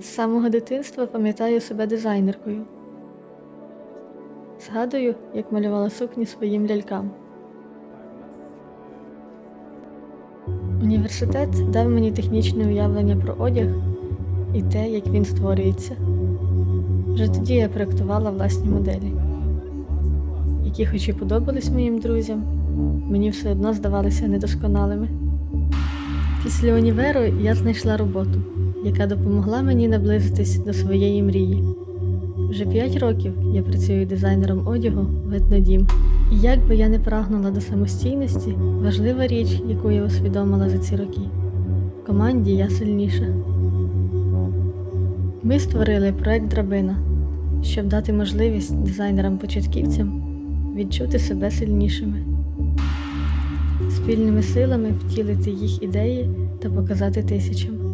З самого дитинства пам'ятаю себе дизайнеркою. Згадую, як малювала сукні своїм лялькам. Університет дав мені технічне уявлення про одяг і те, як він створюється. Вже тоді я проєктувала власні моделі, які, хоч і подобались моїм друзям, мені все одно здавалися недосконалими. Після універу я знайшла роботу, яка допомогла мені наблизитись до своєї мрії. Вже 5 років я працюю дизайнером одягу в етнодім. І як би я не прагнула до самостійності, важлива річ, яку я усвідомила за ці роки. В команді я сильніша. Ми створили проект Драбина, щоб дати можливість дизайнерам-початківцям відчути себе сильнішими, спільними силами втілити їх ідеї та показати тисячам.